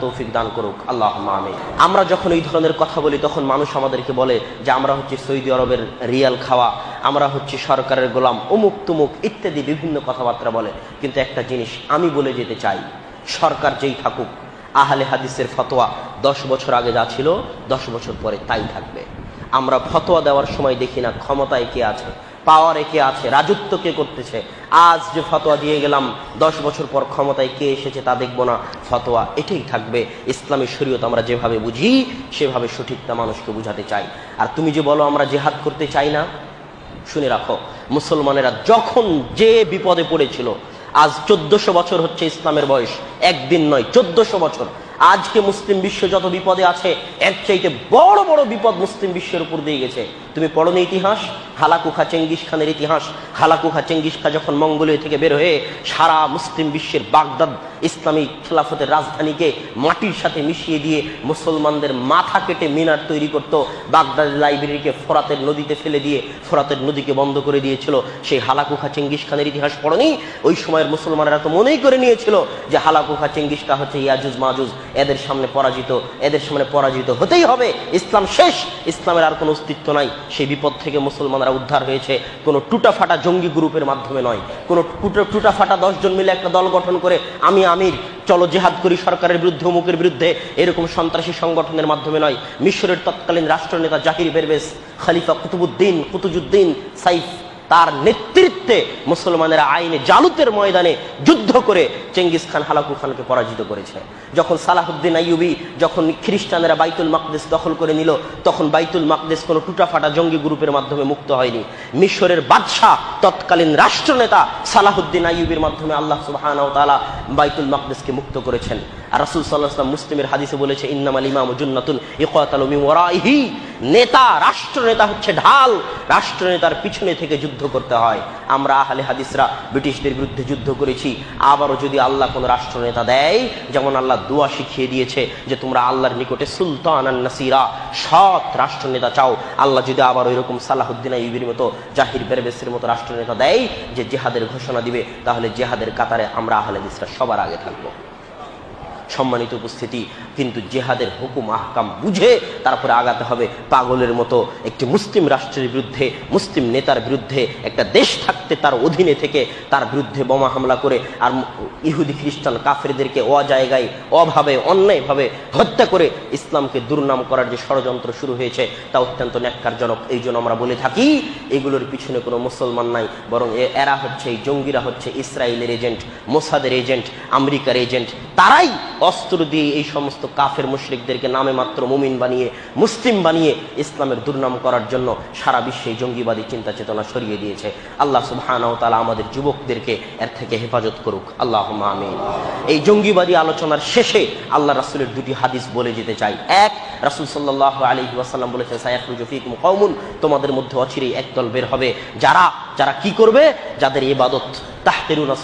তৌফিক দান করুক আল্লাহ আমি আমরা যখন এই ধরনের কথা বলি, তখন মানুষ আমাদেরকে বলে যে, আমরা হচ্ছে সৌদি আরবের রিয়াল খাওয়া, আমরা হচ্ছে সরকারের গোলাম। অমুক তুমুক ইত্যাদি বিভিন্ন কথাবার্তা বলে। কিন্তু একটা জিনিস আমি বলে যেতে চাই, সরকার যেই থাকুক, আহলে হাদিসের ফতোয়া দশ বছর আগে যা ছিল, দশ বছর পরে তাই থাকবে। আমরা ফতোয়া দেওয়ার সময় দেখি না ক্ষমতায় কে আছে। পাওয়ারে কে আছে, রাজত্ব কে করতেছে? আজ যে ফতোয়া দিয়ে গেলাম, দশ বছর পর ক্ষমতায় কে এসেছে তা দেখব না। ফতোয়া এটাই থাকবে। ইসলামী শরীয়ত আমরা যেভাবে বুঝি, সেভাবে সঠিকটা মানুষকে বুঝাতে চাই। আর তুমি যে বলো আমরা জেহাদ করতে চাই না, শুনে রাখো, মুসলমানেরা যখন যে বিপদে পড়েছিল, আজ চোদ্দশো বছর হচ্ছে ইসলামের বয়স, একদিন নয়, চোদ্দশো বছর। আজকে মুসলিম বিশ্ব যত বিপদে আছে, এর চাইতে বড় বড় বিপদ মুসলিম বিশ্বের উপর দিয়ে গেছে। তুমি পড়ো ইতিহাস? হালাকুখা চেঙ্গিস খানের ইতিহাস, হালাকুখা চেঙ্গিস খা যখন মঙ্গোলিয়া থেকে বের হয়ে সারা মুসলিম বিশ্বের বাগদাদ ইসলামী খেলাফতের রাজধানীকে মাটির সাথে মিশিয়ে দিয়ে মুসলমানদের মাথা কেটে মিনার তৈরি করত, বাগদাদ লাইব্রেরিকে ফোরাতের নদীতে ফেলে দিয়ে ফোরাতের নদীকে বন্ধ করে দিয়েছিল। সেই হালাকুখা চেঙ্গিস খানের ইতিহাস পড়নি, ওই সময়ের মুসলমানেরা তো মনেই করে নিয়েছিল যে হালাকুখা চেঙ্গিস খা হচ্ছে ইয়াজুজ মাজুজ, এদের সামনে পরাজিত, এদের সামনে পরাজিত হতেই হবে, ইসলাম শেষ, ইসলামের আর কোনো অস্তিত্ব নাই। সেই বিপদ থেকে মুসলমানরা উদ্ধার হয়েছে। কোনো টুটা ফাটা জঙ্গি গ্রুপের মাধ্যমে নয়। কোনো টুটা টুটা ফাটা দশজন মিলে একটা দল গঠন করে আমি আমির, চলো জেহাদ করি সরকারের বিরুদ্ধে, অমুকের বিরুদ্ধে, এরকম সন্ত্রাসী সংগঠনের মাধ্যমে নয়। মিশরের তৎকালীন রাষ্ট্রনেতা জাহির বেরবেস, খালিফা কুতুবুদ্দিন, কুতুজুদ্দিন সাইফ তার নেতৃত্বে মুসলমানেরা আইনে জালুতের ময়দানে যুদ্ধ করে চেঙ্গিস খান হালাকু খানকে পরাজিত করেছে। যখন সালাহুদ্দিন আইয়ুবি যখন খ্রিস্টানেরা বাইতুল মাকদেশ দখল করে নিল, তখন বাইতুল মাকদেশ কোনো টুটাফাটা জঙ্গি গ্রুপের মাধ্যমে মুক্ত হয়নি। মিশরের বাদশাহ তৎকালীন রাষ্ট্রনেতা সালাহুদ্দিন আইয়ুবির মাধ্যমে আল্লাহ সুবাহানাও তালা বাইতুল মাকদেশকে মুক্ত করেছেন। আর রাসুল সাল্লাহ মুসলিমের হাদিসে বলেছে, ইন্নামাল ইমাম জুন্নাতুন ইকাতালুমি ওরাইহি নেতা, রাষ্ট্রনেতা হচ্ছে ঢাল। রাষ্ট্রনেতার পিছনে থেকে যুদ্ধ করতে হয়। আমরা আহলে হাদিসরা ব্রিটিশদের বিরুদ্ধে যুদ্ধ করেছি। আবারও যদি আল্লাহ কোনো রাষ্ট্রনেতা দেয়, যেমন আল্লাহ দোয়া শিখিয়ে দিয়েছে যে তোমরা আল্লাহর নিকটে সুলতান নাসিরা, সৎ রাষ্ট্রনেতা চাও। আল্লাহ যদি আবার ওইরকম সালাহুদ্দিন ইবির মতো, জাহির বেরবেসের মতো রাষ্ট্রনেতা দেয়, যে জেহাদের ঘোষণা দিবে, তাহলে জেহাদের কাতারে আমরা আহলে হাদিসরা সবার আগে থাকব। সম্মানিত উপস্থিতি, কিন্তু জেহাদের হুকুম, আহকাম বুঝে তারপরে আগাতে হবে। পাগলের মতো একটি মুসলিম রাষ্ট্রের বিরুদ্ধে, মুসলিম নেতার বিরুদ্ধে একটা দেশ থাকতে তার অধীনে থেকে তার বিরুদ্ধে বোমা হামলা করে আর ইহুদি, খ্রিস্টান, কাফেরদেরকে অজায়গায়, অভাবে, অন্যায়ভাবে হত্যা করে ইসলামকে দুর্নাম করার যে ষড়যন্ত্র শুরু হয়েছে, তা অত্যন্ত ন্যাক্কারজনক। এই জন্য আমরা বলে থাকি, এগুলোর পিছনে কোনো মুসলমান নাই, বরং এরা হচ্ছে এই জঙ্গিরা হচ্ছে ইসরায়েলের এজেন্ট, মোসাদের এজেন্ট, আমেরিকার এজেন্ট। তারাই অস্ত্র দিয়ে এই সমস্ত কাফের মুশরিকদেরকে নামে মাত্র মুমিন বানিয়ে, মুসলিম বানিয়ে ইসলামের দুর্নাম করার জন্য সারা বিশ্বে জঙ্গিবাদী চিন্তা চেতনা সরিয়ে দিয়েছে। আল্লাহ সুবহানাহু তাআলা আমাদের যুবকদেরকে এর থেকে হেফাজত করুক। আল্লাহ আমিন। এই জঙ্গিবাদী আলোচনার শেষে আল্লাহ রাসূলের দুটি হাদিস বলে যেতে চাই। এক, রাসূল সাল্লাল্লাহু আলাইহি ওয়াসাল্লাম বলেছেন, সায়াখরুজু ফীকুম কওমুন তোমাদের মধ্যে অচিরেই একদল বের হবে। যারা যারা কি করবে? যাদের ইবাদত তাহতেরুনা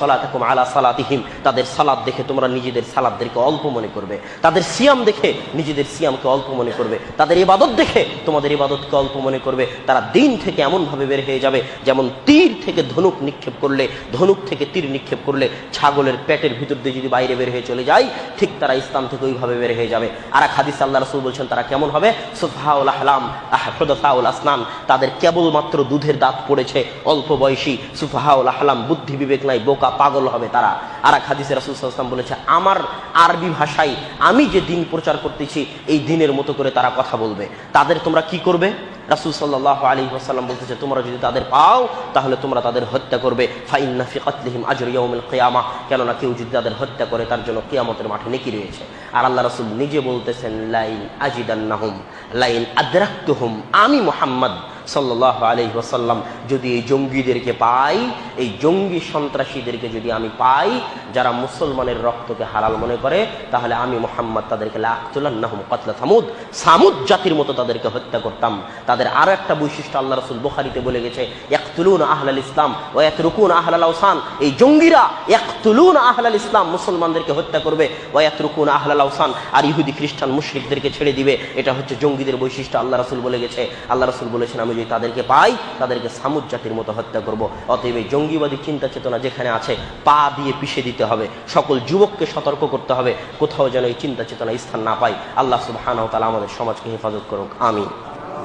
আলা সালাতিহিম। তাদের সালাদ দেখে তোমরা নিজেদের সালাদদেরকে অল্প মনে করবে। তাদের সিয়াম দেখে নিজেদের সিয়ামকে অল্প মনে করবে। তাদের ইবাদত দেখে তোমাদের ইবাদতকে অল্প মনে করবে। তারা দিন থেকে এমনভাবে বের হয়ে যাবে, যেমন তীর থেকে ধনুক নিক্ষেপ করলে, ধনুক থেকে তীর নিক্ষেপ করলে ছাগলের পেটের ভিতর দিয়ে যদি বাইরে বের হয়ে চলে যায় ঠিক তারা ইসলাম থেকে ওইভাবে বের হয়ে যাবে। আর এক হাদিস আল্লাহ রসুল বলছেন, তারা কেমন হবে? সুফাউল আহলাম আহফাউল আসনান। তাদের কেবলমাত্র দুধের দাঁত পড়েছে, অল্প বয়সী। সুফাহাউল আহলাম বুদ্ধি বিবেক নাই, বোকা পাগল হবে তারা। আর এক হাদিসে রাসুল সাল্লাম বলেছে, আমার আরবি ভাষায় আমি যে দিন প্রচার করতেছি, এই দিনের মতো করে তারা কথা বলবে। তাদের তোমরা কি করবে? রাসুল সাল্লাহ আলী ওসাল্লাম বলতেছে, তোমরা যদি তাদের পাও, তাহলে তোমরা তাদের হত্যা করবে। ফাইন্না ফিকাতলিহিম আজর ইয়াউমিল কিয়ামা কেননা কেউ যদি তাদের হত্যা করে, তার জন্য কেয়ামতের মাঠে নেকি রয়েছে। আর আল্লাহ রাসূল নিজে বলতেছেন, লাইন আজিদান্নাহুম, লাইন আদরাকতুহুম, আমি মোহাম্মদ সাল্লাহ আলহি ওসাল্লাম যদি এই জঙ্গিদেরকে পাই, এই জঙ্গি সন্ত্রাসীদেরকে যদি আমি পাই, যারা মুসলমানের রক্তকে হালাল মনে করে, তাহলে আমি মোহাম্মদ তাদেরকে লাকুল্লাহম কতলা সামুদ সামুদ জাতির মতো তাদেরকে হত্যা করতাম। তাদের আরও একটা বৈশিষ্ট্য আল্লাহ রসুল বোখারিতে বলে গেছে একতুলুন আহলাল ইসলাম ও এক রুকুন আহলাল আউসান এই জঙ্গিরা একতুলুন আহলাল ইসলাম, মুসলমানদেরকে হত্যা করবে ও এক রুকুন আহলাল আউসান আর ইহুদি খ্রিস্টান মুশরিকদেরকে ছেড়ে দিবে। এটা হচ্ছে জঙ্গিদের বৈশিষ্ট্য, আল্লাহ রসুল বলে গেছে। আল্লাহ রসুল বলেছেন, আমি যদি তাদেরকে পাই, তাদেরকে সামুদ জাতির মতো হত্যা করব। অতএব এই জঙ্গিবাদী চিন্তা চেতনা যেখানে আছে, পা দিয়ে পিষে দিতে হবে। সকল যুবককে সতর্ক করতে হবে। কোথাও যেন এই চিন্তা চেতনা স্থান না পায় আল্লাহ সুবহানাহু ওয়া তাআলা আমাদের সমাজকে হেফাজত করুক। আমিন।